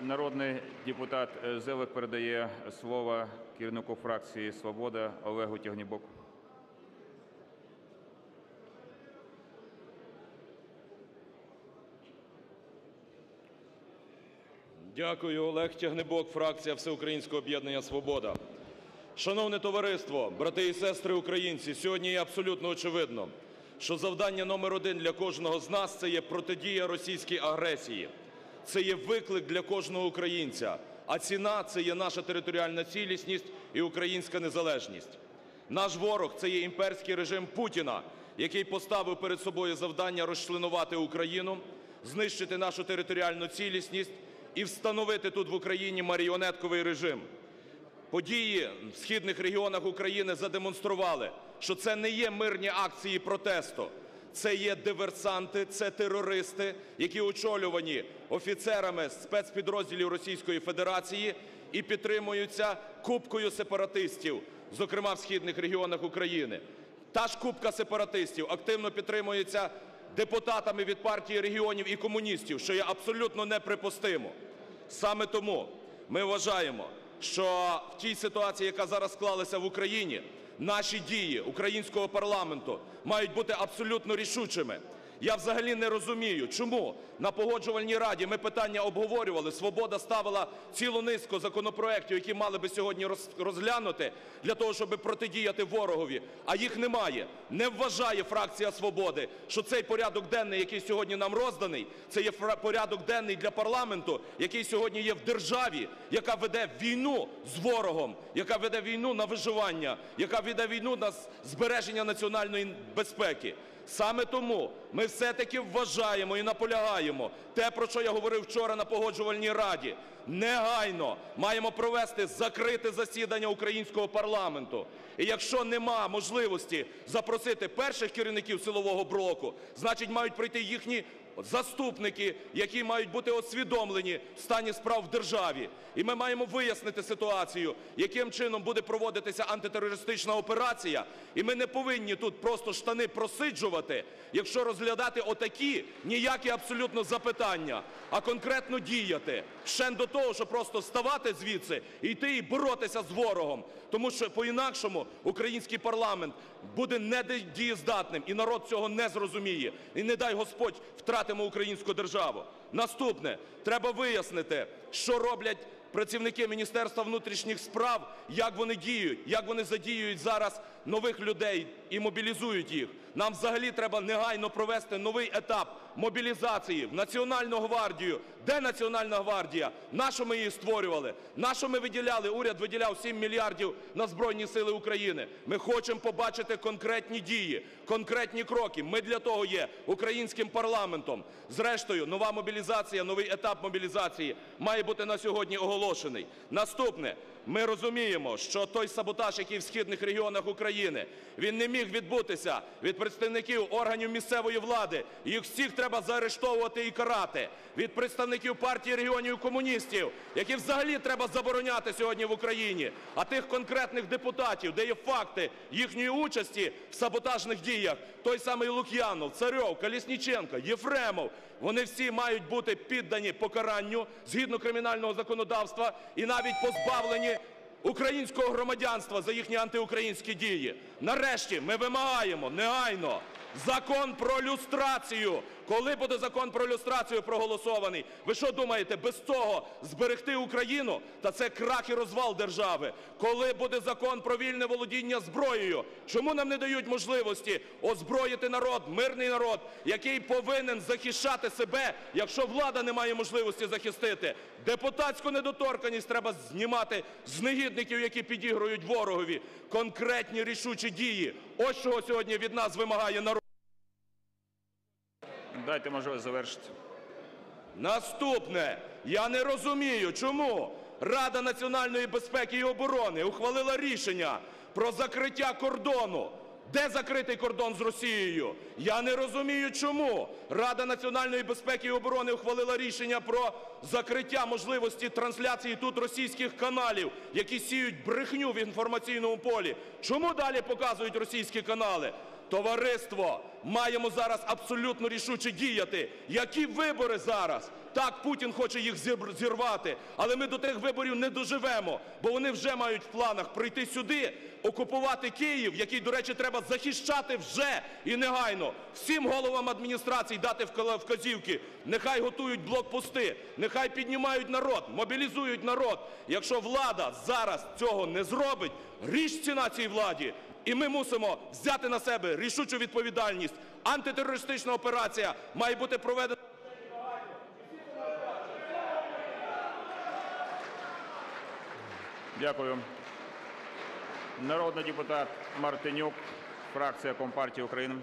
Народний депутат е, Зелик передає слово керівнику фракції «Свобода» Олегу Тягнібоку. Дякую, Олег Тягнебок, фракція Всеукраїнського об'єднання «Свобода». Шановне товариство, брати і сестри українці, сьогодні є абсолютно очевидно, що завдання номер один для кожного з нас – це є протидія російській агресії. Це є виклик для кожного українця, а ціна – це є наша територіальна цілісність і українська незалежність. Наш ворог – це є імперський режим Путіна, який поставив перед собою завдання розчленувати Україну, знищити нашу територіальну цілісність і встановити тут в Україні маріонетковий режим. Події в східних регіонах України задемонстрували, що це не є мирні акції протесту, це є диверсанти, це терористи, які очолювані офіцерами спецпідрозділів Російської Федерації і підтримуються купкою сепаратистів, зокрема в східних регіонах України. Та ж купка сепаратистів активно підтримується депутатами від Партії регіонів і комуністів, що є абсолютно неприпустимо. Саме тому ми вважаємо, що в тій ситуації, яка зараз склалася в Україні, наші дії українського парламенту мають бути абсолютно рішучими. Я взагалі не розумію, чому на Погоджувальній раді ми питання обговорювали, "Свобода" ставила цілу низку законопроектів, які мали би сьогодні роз- розглянути для того, щоб протидіяти ворогові, а їх немає. Не вважає фракція "Свободи", що цей порядок денний, який сьогодні нам розданий, це є порядок денний для парламенту, який сьогодні є в державі, яка веде війну з ворогом, яка веде війну на виживання, яка веде війну на збереження національної безпеки. Саме тому ми все-таки вважаємо і наполягаємо те, про що я говорив вчора на Погоджувальній раді. Негайно маємо провести закрите засідання українського парламенту. І якщо нема можливості запросити перших керівників силового блоку, значить мають прийти їхні заступники, які мають бути освідомлені в стані справ в державі. І ми маємо вияснити ситуацію, яким чином буде проводитися антитерористична операція. І ми не повинні тут просто штани просиджувати, якщо розглядати отакі ніякі абсолютно запитання, а конкретно діяти. Ще до того, що просто вставати звідси і йти і боротися з ворогом. Тому що по-інакшому український парламент буде недієздатним, і народ цього не зрозуміє. І не дай Господь втратимо українську державу. Наступне. Треба вияснити, що роблять працівники Міністерства внутрішніх справ, як вони діють, як вони задіюють зараз нових людей і мобілізують їх. Нам взагалі треба негайно провести новий етап мобілізації в Національну гвардію. Де Національна гвардія? Нащо ми її створювали? Нащо ми виділяли? Уряд виділяв 7 мільярдів на Збройні Сили України. Ми хочемо побачити конкретні дії, конкретні кроки. Ми для того є українським парламентом. Зрештою, нова мобілізація, новий етап мобілізації має бути на сьогодні оголошений. Наступне. Ми розуміємо, що той саботаж, який в східних регіонах України, він не міг відбутися від представників органів місцевої влади. Їх всіх треба заарештовувати і карати. Від представників партії регіонів комуністів, які взагалі треба забороняти сьогодні в Україні. А тих конкретних депутатів, де є факти їхньої участі в саботажних діях, той самий Лук'янов, Царьов, Колісніченко, Єфремов, вони всі мають бути піддані покаранню згідно кримінального законодавства і навіть позбавлені українського громадянства за їхні антиукраїнські дії. Нарешті ми вимагаємо негайно закон про люстрацію. Коли буде закон про люстрацію проголосований? Ви що думаєте, без цього зберегти Україну? Та це крах і розвал держави. Коли буде закон про вільне володіння зброєю? Чому нам не дають можливості озброїти народ, мирний народ, який повинен захищати себе, якщо влада не має можливості захистити? Депутатську недоторканність треба знімати з негідників, які підігрують ворогові. Конкретні рішучі дії. Ось чого сьогодні від нас вимагає народ. Дайте можливість завершити. Наступне. Я не розумію, чому Рада національної безпеки і оборони ухвалила рішення про закриття кордону. Де закритий кордон з Росією? Я не розумію, чому Рада національної безпеки і оборони ухвалила рішення про закриття можливості трансляції тут російських каналів, які сіють брехню в інформаційному полі. Чому далі показують російські канали? Товариство, маємо зараз абсолютно рішуче діяти. Які вибори зараз? Так, Путін хоче їх зір- зірвати, але ми до тих виборів не доживемо, бо вони вже мають в планах прийти сюди, окупувати Київ, який, до речі, треба захищати вже і негайно. Всім головам адміністрацій дати вка- вказівки. Нехай готують блокпости, нехай піднімають народ, мобілізують народ. Якщо влада зараз цього не зробить, ріж ціна цій владі. І ми мусимо взяти на себе рішучу відповідальність. Антитерористична операція має бути проведена. Дякую. Народний депутат Мартинюк, фракція Компартії України.